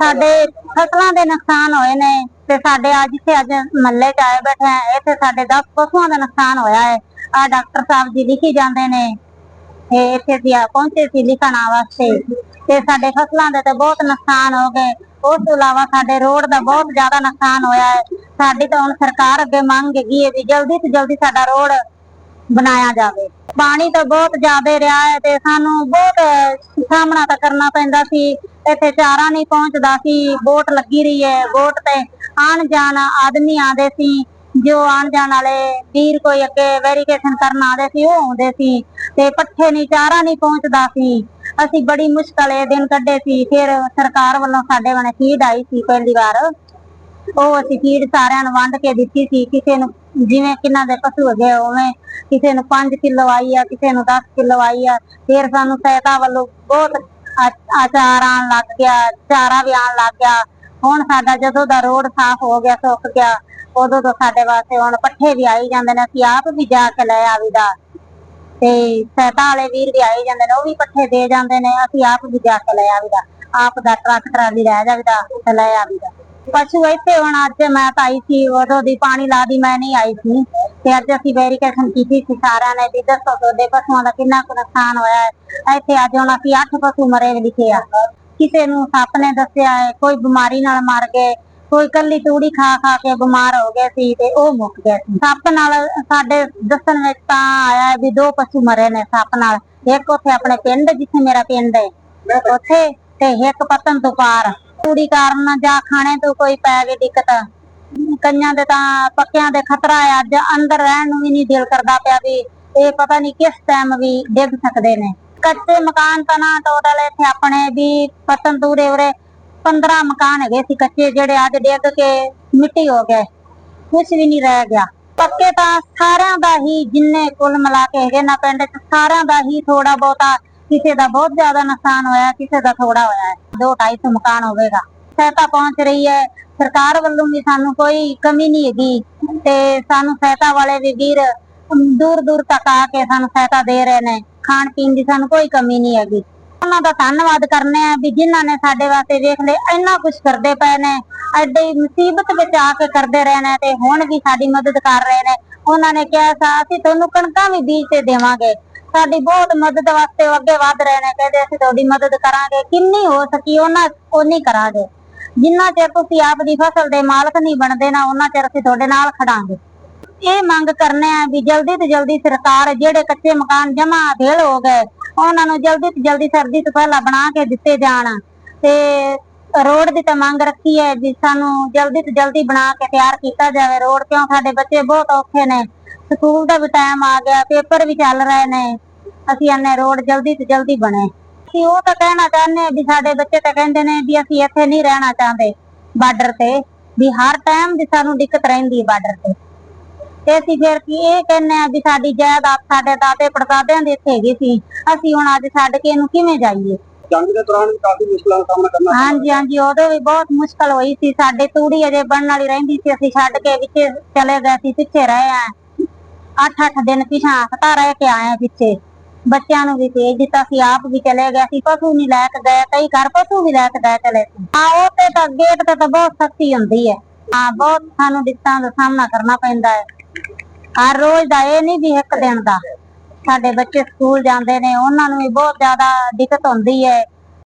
ਸਾਡੇ ਫਸਲਾਂ ਦੇ ਨੁਕਸਾਨ ਹੋਏ ਨੇ ਤੇ ਸਾਡੇ ਅੱਜ ਇੱਥੇ ਅੱਜ ਮੱਲੇ ਚ ਆਏ ਬੈਠੇ ਆ, ਇੱਥੇ ਸਾਡੇ 10 ਪਸ਼ੂਆਂ ਦਾ ਨੁਕਸਾਨ ਹੋਇਆ ਹੈ। ਆ ਡਾਕਟਰ ਸਾਹਿਬ ਜੀ ਲਿਖੀ ਜਾਂਦੇ ਨੇ। ਤੇ ਇੱਥੇ ਦੀ ਪਹੁੰਚੇ ਸੀ ਲਿਖਣ ਵਾਸਤੇ। ਤੇ ਸਾਡੇ ਫਸਲਾਂ ਦੇ ਤੇ ਬਹੁਤ ਨੁਕਸਾਨ ਹੋ ਗਏ। ਉਸ ਤੋਂ ਇਲਾਵਾ ਸਾਡੇ ਰੋਡ ਦਾ ਬਹੁਤ ਜ਼ਿਆਦਾ ਨੁਕਸਾਨ ਹੋਇਆ ਹੈ। ਸਾਡੀ ਤਾਂ ਹੁਣ ਸਰਕਾਰ ਅੱਗੇ ਮੰਗ ਹੈਗੀ ਹੈ ਵੀ ਜਲਦੀ ਤੋਂ ਜਲਦੀ ਸਾਡਾ ਰੋਡ ਬਣਾਇਆ ਜਾਵੇ। ਪਾਣੀ ਤਾਂ ਬਹੁਤ ਜ਼ਿਆਦਾ ਰਿਹਾ ਹੈ ਤੇ ਸਾਨੂੰ ਬਹੁਤ ਸਾਹਮਣਾ ਤਾਂ ਕਰਨਾ ਪੈਂਦਾ ਸੀ। ਇੱਥੇ ਚਾਰਾ ਨਹੀਂ ਪਹੁੰਚਦਾ ਸੀ। ਬੋਟ ਲੱਗੀ ਰਹੀ ਹੈ। ਬੋਟ ਤੇ ਆਣ ਜਾਣ ਆਦਮੀ ਆਦੇ ਸੀ। ਜੋ ਆਣ ਜਾਣ ਵਾਲੇ ਵੀਰ ਕੋਈ ਅੱਗੇ ਵੈਰੀਫਿਕੇਸ਼ਨ ਕਰਨ ਆਦੇ ਸੀ, ਉਹ ਆਉਂਦੇ ਸੀ। ਤੇ ਪੱਠੇ ਨਹੀਂ, ਚਾਰਾ ਨਹੀਂ ਪਹੁੰਚਦਾ ਸੀ। ਅਸੀਂ ਬੜੀ ਮੁਸ਼ਕਲ ਇਹ ਦਿਨ ਕੱਢੇ ਸੀ। ਫਿਰ ਸਰਕਾਰ ਵੱਲੋਂ ਸਾਡੇ ਬਣੇ ਫੀਡ ਆਈ ਸੀ। ਪਹਿਲੀ ਵਾਰ ਉਹ ਅਸੀਂ ਫੀਡ ਸਾਰਿਆਂ ਨੂੰ ਵੰਡ ਕੇ ਦਿੱਤੀ ਸੀ ਕਿਸੇ ਨੂੰ ਜਿਵੇਂ ਕਿੰਨਾ ਦੇ ਪਸ਼ੂ ਹੈਗੇ ਆ, ਉਵੇਂ ਕਿਸੇ ਨੂੰ 5 ਕਿਲੋ ਆਈ ਆ ਕਿਸੇ ਨੂੰ 10 ਕਿਲੋ ਆਈ ਆ ਫਿਰ ਸਾਨੂੰ ਸਹਾਇਤਾ ਵੱਲੋਂ ਬਹੁਤ ਆ- ਆਚਾਰ ਆਉਣ ਲੱਗ ਗਿਆ ਚਾਰਾ ਵੀ ਆਉਣ ਲੱਗ ਗਿਆ। ਹੁਣ ਸਾਡਾ ਜਦੋਂ ਦਾ ਰੋਡ ਸਾਫ਼ ਹੋ ਗਿਆ ਸੁੱਕ ਗਿਆ ਉਦੋਂ ਤੋਂ ਸਾਡੇ ਵਾਸਤੇ ਹੁਣ ਪੱਠੇ ਵੀ ਆਈ ਜਾਂਦੇ ਨੇ ਅਸੀਂ ਆਪ ਵੀ ਜਾ ਕੇ ਲੈ ਆਵੀਦਾ। ਤੇ ਸਹਾਇਤਾ ਵਾਲੇ ਵੀਰ ਵੀ ਆਈ ਜਾਂਦੇ ਨੇ ਉਹ ਵੀ ਪੱਠੇ ਦੇ ਜਾਂਦੇ ਨੇ ਅਸੀਂ ਆਪ ਵੀ ਜਾ ਕੇ ਲੈ ਆਵੀਦਾ। ਆਪ ਦਾ ਟਰੱਕ ਟਰਾਲੀ ਲੈ ਜਾਵੀਦਾ ਤੇ ਲੈ ਆਵੀਦਾ। ਪਸ਼ੂ ਇੱਥੇ ਹੁਣ ਅੱਜ ਮੈਂ ਤਾਂ ਆਈ ਸੀ, ਉਦੋਂ ਦੀ ਪਾਣੀ ਲਾ ਦੀ ਮੈਂ ਨਹੀਂ ਆਈ ਸੀ। ਤੇ ਅੱਜ ਅਸੀਂ ਵੈਰੀਫਿਕੇਸ਼ਨ ਕੀਤੀ ਸੀ ਸਾਰਿਆਂ ਨੇ ਵੀ ਦੱਸੋ ਤੁਹਾਡੇ ਪਸ਼ੂਆਂ ਦਾ ਕਿੰਨਾ ਕੁ ਨੁਕਸਾਨ ਹੋਇਆ ਹੈ। ਇੱਥੇ ਅੱਜ ਹੁਣ ਅਸੀਂ 8 ਪਸ਼ੂ ਮਰੇ ਲਿਖੇ ਆ। ਕਿਸੇ ਨੂੰ ਸੱਪ ਨੇ ਦੱਸਿਆ ਹੈ, ਕੋਈ ਬਿਮਾਰੀ ਨਾਲ ਮਰ ਗਏ, ਕੋਈ ਕੱਲੀ ਤੂੜੀ ਖਾ ਖਾ ਕੇ ਬਿਮਾਰ ਹੋ ਗਏ ਸੀ ਤੇ ਉਹ ਮੁੱਕ ਗਏ ਸੀ। ਸੱਪ ਨਾਲ ਸਾਡੇ ਦੱਸਣ ਵਿੱਚ ਤਾਂ ਆਇਆ ਵੀ ਦੋ ਪਸ਼ੂ ਮਰੇ ਨੇ ਸੱਪ ਨਾਲ। ਇੱਕ ਉੱਥੇ ਆਪਣੇ ਪਿੰਡ ਜਿੱਥੇ ਮੇਰਾ ਪਿੰਡ ਹੈ, ਉੱਥੇ ਤੇ ਇੱਕ ਪਤਨ ਤੋਂ ਪਾਰ। ਤੂੜੀ ਕਾਰਨ ਜਾਂ ਖਾਣੇ ਤੋਂ ਕੋਈ ਪੈ ਗਈ ਦਿੱਕਤ। ਕਈਆਂ ਦੇ ਤਾਂ ਪੱਕਿਆਂ ਦੇ ਖਤਰਾ ਹੈ ਅੱਜ ਅੰਦਰ ਰਹਿਣ ਨੂੰ ਵੀ ਨਹੀਂ ਦਿਲ ਕਰਦਾ ਪਿਆ ਵੀ ਇਹ ਪਤਾ ਨਹੀਂ ਕਿਸ ਟਾਈਮ ਵੀ ਡਿੱਗ ਸਕਦੇ ਨੇ। ਕੱਚੇ ਮਕਾਨ ਤਾਂ ਨਾ ਟੋਟਲ ਇੱਥੇ ਆਪਣੇ ਵੀ ਪਤਨ ਦੂਰੇ ਉਰੇ 15 ਮਕਾਨ ਹੈਗੇ ਸੀ ਕੱਚੇ, ਜਿਹੜੇ ਅੱਜ ਡਿੱਗ ਕੇ ਮਿੱਟੀ ਹੋ ਗਏ। ਕੁਝ ਵੀ ਨਹੀਂ ਰਹਿ ਗਿਆ। ਪੱਕੇ ਤਾਂ ਸਾਰਿਆਂ ਦਾ ਹੀ ਜਿੰਨੇ ਕੁੱਲ ਮਿਲਾ ਕੇ ਹੈਗੇ ਨਾ ਪਿੰਡ ਚ, ਸਾਰਿਆਂ ਦਾ ਹੀ ਥੋੜਾ ਬਹੁਤਾ, ਕਿਸੇ ਦਾ ਬਹੁਤ ਜ਼ਿਆਦਾ ਨੁਕਸਾਨ ਹੋਇਆ, ਕਿਸੇ ਦਾ ਥੋੜਾ ਹੋਇਆ। ਹੈ ਦੋ ਢਾਈ ਸੌ ਮਕਾਨ ਹੋਵੇਗਾ। ਸਹਾਇਤਾ ਪਹੁੰਚ ਰਹੀ ਹੈ। ਸਰਕਾਰ ਵੱਲੋਂ ਵੀ ਸਾਨੂੰ ਕੋਈ ਕਮੀ ਨਹੀਂ ਹੈਗੀ ਤੇ ਸਾਨੂੰ ਸਹਾਇਤਾ ਵਾਲੇ ਵੀ ਵੀਰ ਦੂਰ ਦੂਰ ਤੱਕ ਆ ਕੇ ਸਾਨੂੰ ਸਹਾਇਤਾ ਦੇ ਰਹੇ ਨੇ। ਖਾਣ ਪੀਣ ਦੀ ਸਾਨੂੰ ਕੋਈ ਕਮੀ ਨਹੀਂ ਹੈਗੀ। ਉਹਨਾਂ ਦਾ ਧੰਨਵਾਦ ਕਰਨੇ ਆ ਵੀ ਜਿਨ੍ਹਾਂ ਨੇ ਸਾਡੇ ਵਾਸਤੇ ਵੇਖ ਲੈ ਇੰਨਾ ਕੁਝ ਕਰਦੇ ਪਏ ਨੇ। ਐਡੀ ਮੁਸੀਬਤ ਵਿੱਚ ਆ ਕੇ ਕਰਦੇ ਰਹੇ ਨੇ ਤੇ ਹੁਣ ਵੀ ਸਾਡੀ ਮਦਦ ਕਰ ਰਹੇ ਨੇ। ਉਹਨਾਂ ਨੇ ਕਿਹਾ ਸਾ, ਅਸੀਂ ਤੁਹਾਨੂੰ ਕਣਕਾਂ ਵੀ ਬੀਜ ਤੇ ਦੇਵਾਂਗੇ। ਸਾਡੀ ਬਹੁਤ ਮਦਦ ਵਾਸਤੇ ਉਹ ਅੱਗੇ ਵਧ ਰਹੇ ਨੇ। ਕਹਿੰਦੇ ਅਸੀਂ ਤੁਹਾਡੀ ਮਦਦ ਕਰਾਂਗੇ। ਕਿੰਨੀ ਹੋ ਸਕੀ ਉਹਨਾਂ ਉਨੀ ਕਰਾਂਗੇ। ਜਿੰਨਾ ਚਿਰ ਤੁਸੀਂ ਆਪ ਦੀ ਫਸਲ ਦੇ ਮਾਲਕ ਨਹੀਂ ਬਣਦੇ ਨਾ, ਉਹਨਾਂ ਚਿਰ ਅਸੀਂ ਤੁਹਾਡੇ ਨਾਲ ਖੜਾਂਗੇ। ਇਹ ਮੰਗ ਕਰਨੇ ਆ ਵੀ ਜਲਦੀ ਤੋਂ ਜਲਦੀ ਸਰਕਾਰ ਜਿਹੜੇ ਕੱਚੇ ਮਕਾਨ ਜਮਾ ਢੇਲ ਹੋ ਗਏ, ਉਹਨਾਂ ਨੂੰ ਜਲਦੀ ਤੋਂ ਜਲਦੀ ਸਰਦੀ ਤੋਂ ਪਹਿਲਾਂ ਬਣਾ ਕੇ ਦਿੱਤੇ ਜਾਣ। ਤੇ ਰੋਡ ਦੀ ਤਾਂ ਮੰਗ ਰੱਖੀ ਹੈ ਵੀ ਸਾਨੂੰ ਜਲਦੀ ਤੋਂ ਜਲਦੀ ਬਣਾ ਕੇ ਤਿਆਰ ਕੀਤਾ ਜਾਵੇ। ਰੋਡ ਕਿਉਂ? ਸਾਡੇ ਬੱਚੇ ਬਹੁਤ ਔਖੇ ਨੇ। ਸਕੂਲ ਦਾ ਵੀ ਟਾਈਮ ਆ ਗਿਆ, ਪੇਪਰ ਵੀ ਚੱਲ ਰਹੇ ਨੇ। ਅਸੀਂ ਆਨੇ ਰੋਡ ਜਲਦੀ ਤੋਂ ਜਲਦੀ ਬਣੇ। ਅਸੀਂ ਉਹ ਤਾਂ ਕਹਿਣਾ ਚਾਹੁੰਦੇ ਹਾਂ ਵੀ ਸਾਡੇ ਬੱਚੇ ਤਾਂ ਕਹਿੰਦੇ ਨੇ ਵੀ ਅਸੀਂ ਇੱਥੇ ਨਹੀਂ ਰਹਿਣਾ ਚਾਹੁੰਦੇ ਬਾਰਡਰ ਤੇ ਵੀ ਹਰ ਟਾਈਮ ਦੀ ਸਾਨੂੰ ਦਿੱਕਤ ਰਹਿੰਦੀ ਬਾਰਡਰ ਤੇ। ਤੇ ਅਸੀਂ ਫਿਰ ਕੀ ਇਹ ਕਹਿੰਦੇ ਆ ਵੀ ਸਾਡੀ ਜਾਇਦਾਦ ਸਾਡੇ ਦਾਦੇ ਪੜਦਾਦਿਆਂ ਦੀ ਇੱਥੇ ਹੈਗੀ ਸੀ। ਅਸੀਂ ਹੁਣ ਅੱਜ ਛੱਡ ਕੇ ਇਹਨੂੰ ਕਿਵੇਂ ਜਾਈਏ? ਜੰਗ ਦੇ ਦੌਰਾਨ ਵੀ ਕਾਫੀ ਮੁਸ਼ਕਲਾਂ ਦਾ ਸਾਹਮਣਾ ਕਰਨਾ ਪਿਆ। ਹਾਂਜੀ ਹਾਂਜੀ ਉਦੋਂ ਵੀ ਬਹੁਤ ਮੁਸ਼ਕਲ ਹੋਈ ਸੀ। ਸਾਡੇ ਤੂੜੀ ਅਜੇ ਬਣਨ ਵਾਲੀ ਰਹਿੰਦੀ ਸੀ। ਅਸੀਂ ਛੱਡ ਕੇ ਵਿੱਚ ਚਲੇ ਗਏ ਸੀ ਪਿੱਛੇ ਰਹੇ ਆ ਅੱਠ ਅੱਠ ਦਿਨ ਪਿਛਾਂ ਹਤਾ ਰਹਿ ਕੇ ਆਏ ਆ ਪਿੱਛੇ। ਬੱਚਿਆਂ ਨੂੰ ਵੀ ਭੇਜ ਦਿੱਤਾ ਸੀ, ਆਪ ਵੀ ਚਲੇ ਗਏ ਸੀ, ਪਸ਼ੂ ਨਹੀਂ ਲੈ ਕੇ ਗਏ, ਕਈ ਘਰ ਪਸ਼ੂ ਵੀ ਲੈ ਕੇ ਗਏ ਚਲੇ ਸੀ। ਹਾਂ, ਉਹ ਤੇ ਤਾਂ ਗੇਟ ਤੇ ਤਾਂ ਬਹੁਤ ਸਖਤੀ ਹੁੰਦੀ ਹੈ। ਹਾਂ, ਬਹੁਤ ਸਾਨੂੰ ਦਿੱਕਤਾਂ ਦਾ ਸਾਹਮਣਾ ਕਰਨਾ ਪੈਂਦਾ ਹੈ। ਹਰ ਰੋਜ਼ ਦਾ ਇਹ ਨਹੀਂ ਵੀ ਇੱਕ ਦਿਨ ਦਾ। ਸਾਡੇ ਬੱਚੇ ਸਕੂਲ ਜਾਂਦੇ ਨੇ, ਉਹਨਾਂ ਨੂੰ ਵੀ ਬਹੁਤ ਜ਼ਿਆਦਾ ਦਿੱਕਤ ਹੁੰਦੀ ਹੈ।